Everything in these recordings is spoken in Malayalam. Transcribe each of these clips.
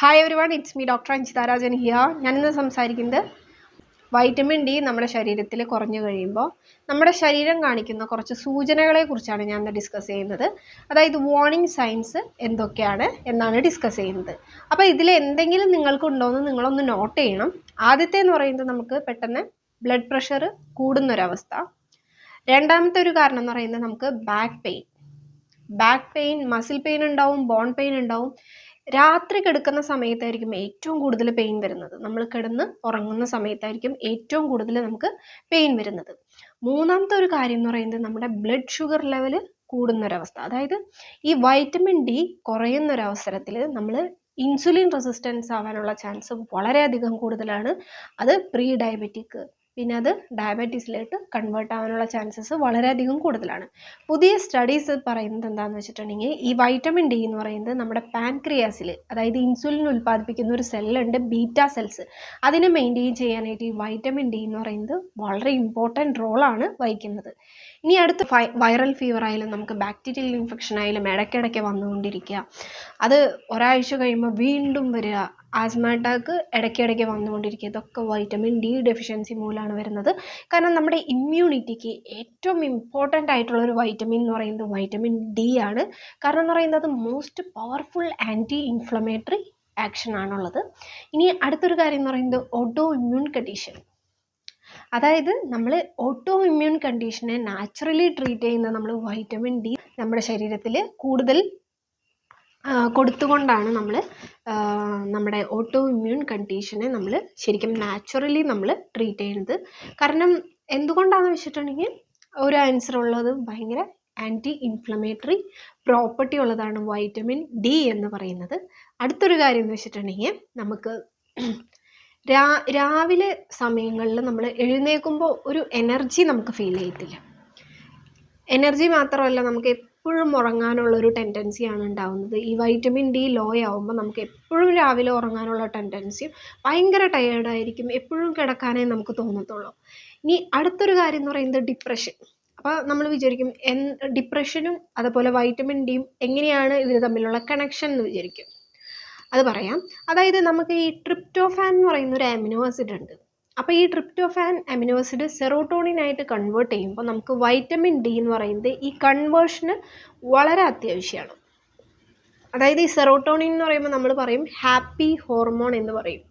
Hi every one it's me doctor അഞ്ചിതാരാജൻ ഹിയ ഞാനിന്ന് സംസാരിക്കുന്നത് വൈറ്റമിൻ ഡി നമ്മുടെ ശരീരത്തിൽ കുറഞ്ഞു കഴിയുമ്പോൾ നമ്മുടെ ശരീരം കാണിക്കുന്ന കുറച്ച് സൂചനകളെ കുറിച്ചാണ് ഞാൻ ഇന്ന് ഡിസ്കസ് ചെയ്യുന്നത്. അതായത് വാർണിംഗ് സൈൻസ് എന്തൊക്കെയാണ് എന്നാണ് ഡിസ്കസ് ചെയ്യുന്നത്. അപ്പോൾ ഇതിൽ എന്തെങ്കിലും നിങ്ങൾക്കുണ്ടോ എന്ന് നിങ്ങളൊന്ന് നോട്ട് ചെയ്യണം. ആദ്യത്തെ എന്ന് പറയുന്നത് നമുക്ക് പെട്ടെന്ന് ബ്ലഡ് പ്രഷർ കൂടുന്നൊരവസ്ഥ. രണ്ടാമത്തെ ഒരു കാരണം എന്ന് പറയുന്നത് നമുക്ക് back pain back pain muscle pain ഉണ്ടാവും ബോൺ പെയിൻ ഉണ്ടാവും. രാത്രി കിടക്കുന്ന സമയത്തായിരിക്കും ഏറ്റവും കൂടുതൽ പെയിൻ വരുന്നത്. നമ്മൾ കിടന്ന് ഉറങ്ങുന്ന സമയത്തായിരിക്കും ഏറ്റവും കൂടുതൽ നമുക്ക് പെയിൻ വരുന്നത്. മൂന്നാമത്തെ ഒരു കാര്യം എന്ന് പറയുന്നത് നമ്മുടെ ബ്ലഡ് ഷുഗർ ലെവൽ കൂടുന്നൊരവസ്ഥ അതായത് ഈ വൈറ്റമിൻ ഡി കുറയുന്നൊരവസരത്തിൽ നമ്മൾ ഇൻസുലിൻ റെസിസ്റ്റൻസ് ആവാനുള്ള ചാൻസ് വളരെയധികം കൂടുതലാണ്. അത് പ്രീ ഡയബറ്റിക് പിന്നെ അത് ഡയബറ്റീസിലേക്ക് കൺവേർട്ട് ആവാനുള്ള ചാൻസസ് വളരെയധികം കൂടുതലാണ്. പുതിയ സ്റ്റഡീസ് പറയുന്നത് എന്താണെന്ന് വെച്ചിട്ടുണ്ടെങ്കിൽ ഈ വൈറ്റമിൻ ഡി എന്ന് പറയുന്നത് നമ്മുടെ പാൻക്രിയാസിൽ അതായത് ഇൻസുലിൻ ഉൽപ്പാദിപ്പിക്കുന്ന ഒരു സെല്ലുണ്ട് ബീറ്റ സെൽസ് അതിനെ മെയിന്റെയിൻ ചെയ്യാനായിട്ട് ഈ വൈറ്റമിൻ ഡി എന്ന് പറയുന്നത് വളരെ ഇമ്പോർട്ടന്റ് റോളാണ് വഹിക്കുന്നത്. ഇനി അടുത്ത വൈറൽ ഫീവർ ആയാലും നമുക്ക് ബാക്ടീരിയൽ ഇൻഫെക്ഷൻ ആയാലും ഇടയ്ക്കിടയ്ക്ക് വന്നുകൊണ്ടിരിക്കുക. അത് ഒരാഴ്ച കഴിയുമ്പോൾ വീണ്ടും വരിക. ആസ്മ അറ്റാക്ക് ഇടയ്ക്കിടയ്ക്ക് വന്നുകൊണ്ടിരിക്കുക. ഇതൊക്കെ വൈറ്റമിൻ ഡി ഡെഫിഷ്യൻസി മൂലമാണ് വരുന്നത്. കാരണം നമ്മുടെ ഇമ്മ്യൂണിറ്റിക്ക് ഏറ്റവും ഇമ്പോർട്ടന്റ് ആയിട്ടുള്ള ഒരു വൈറ്റമിൻ എന്ന് പറയുന്നത് വൈറ്റമിൻ ഡി ആണ്. കാരണം എന്ന് പറയുന്നത് most powerful anti inflammatory action ആണുള്ളത്. ഇനി അടുത്തൊരു കാര്യം എന്ന് പറയുന്നത് ഓട്ടോ ഇമ്മ്യൂൺ കണ്ടീഷൻ അതായത് നമ്മൾ ഓട്ടോ ഇമ്മ്യൂൺ കണ്ടീഷനെ നാച്ചുറലി ട്രീറ്റ് ചെയ്യുന്ന നമ്മൾ വൈറ്റമിൻ ഡി നമ്മുടെ ശരീരത്തിൽ കൂടുതൽ കൊടുത്തുകൊണ്ടാണ് നമ്മൾ നമ്മുടെ ഓട്ടോ ഇമ്മ്യൂൺ കണ്ടീഷനെ നമ്മൾ ശരിക്കും നാച്ചുറലി നമ്മൾ ട്രീറ്റ് ചെയ്യുന്നത്. കാരണം എന്തുകൊണ്ടാണെന്ന് വെച്ചിട്ടുണ്ടെങ്കിൽ ഒരു ആൻസർ ഉള്ളത് ഭയങ്കര ആന്റി ഇൻഫ്ലമേറ്ററി പ്രോപ്പർട്ടി ഉള്ളതാണ് വൈറ്റമിൻ ഡി എന്ന് പറയുന്നത്. അടുത്തൊരു കാര്യം എന്ന് വെച്ചിട്ടുണ്ടെങ്കിൽ നമുക്ക് രാ രാവിലെ സമയങ്ങളിൽ നമ്മൾ എഴുന്നേൽക്കുമ്പോൾ ഒരു എനർജി നമുക്ക് ഫീൽ ചെയ്യത്തില്ല. എനർജി മാത്രമല്ല നമുക്ക് എപ്പോഴും ഉറങ്ങാനുള്ളൊരു ടെൻഡൻസിയാണ് ഉണ്ടാവുന്നത്. ഈ വൈറ്റമിൻ ഡി ലോ ആവുമ്പോൾ നമുക്ക് എപ്പോഴും രാവിലെ ഉറങ്ങാനുള്ള ടെൻഡൻസിയും ഭയങ്കര ടയേർഡായിരിക്കും എപ്പോഴും കിടക്കാനേ നമുക്ക് തോന്നത്തുള്ളൂ. ഇനി അടുത്തൊരു കാര്യം എന്ന് പറയുന്നത് ഡിപ്രഷൻ അപ്പോൾ നമ്മൾ വിചാരിക്കും എൻ ഡിപ്രഷനും അതുപോലെ വൈറ്റമിൻ ഡിയും എങ്ങനെയാണ് ഇവർ തമ്മിലുള്ള കണക്ഷൻ എന്ന് വിചാരിക്കും. അത് പറയാം. അതായത് നമുക്ക് ഈ ട്രിപ്റ്റോഫാൻ എന്ന് പറയുന്ന ഒരു അമിനോ ആസിഡ് ഉണ്ട്. അപ്പോൾ ഈ ട്രിപ്റ്റോഫാൻ അമിനോ ആസിഡ് സെറോട്ടോണിനായിട്ട് കൺവേർട്ട് ചെയ്യുമ്പോൾ നമുക്ക് വൈറ്റമിൻ ഡി എന്ന് പറയുന്നത് ഈ കൺവേർഷന് വളരെ അത്യാവശ്യമാണ് അതായത് ഈ സെറോട്ടോണിൻ എന്ന് പറയുമ്പോൾ നമ്മൾ പറയും ഹാപ്പി ഹോർമോൺ എന്ന് പറയും.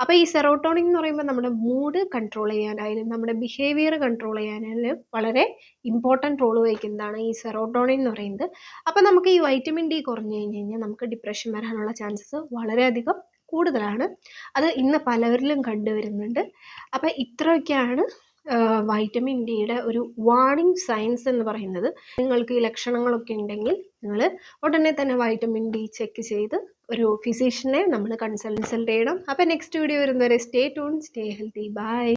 അപ്പോൾ ഈ സെറോട്ടോണിൻ എന്ന് പറയുമ്പോൾ നമ്മുടെ മൂഡ് കൺട്രോൾ ചെയ്യാനായാലും നമ്മുടെ ബിഹേവിയർ കൺട്രോൾ ചെയ്യാനായാലും വളരെ ഇമ്പോർട്ടന്റ് റോൾ വഹിക്കുന്നതാണ് ഈ സെറോട്ടോണിൻ എന്ന് പറയുന്നത്. അപ്പോൾ നമുക്ക് ഈ വൈറ്റമിൻ ഡി കുറഞ്ഞു കഴിഞ്ഞ് കഴിഞ്ഞാൽ നമുക്ക് ഡിപ്രഷൻ വരാനുള്ള ചാൻസസ് വളരെയധികം കൂടുതലാണ്. അത് ഇന്ന് പലരിലും കണ്ടുവരുന്നുണ്ട്. അപ്പോൾ ഇത്രയൊക്കെയാണ് വൈറ്റമിൻ ഡിയുടെ ഒരു വാർണിംഗ് സയൻസ് എന്ന് പറയുന്നത്. നിങ്ങൾക്ക് ഈ ലക്ഷണങ്ങളൊക്കെ ഉണ്ടെങ്കിൽ നിങ്ങൾ ഉടനെ തന്നെ വൈറ്റമിൻ ഡി ചെക്ക് ചെയ്ത് ഒരു ഫിസിഷ്യനെ നമ്മൾ കൺസൾട്ട് ചെയ്യണം. അപ്പോൾ നെക്സ്റ്റ് വീഡിയോ വരുന്നവരെ stay tune stay healthy bye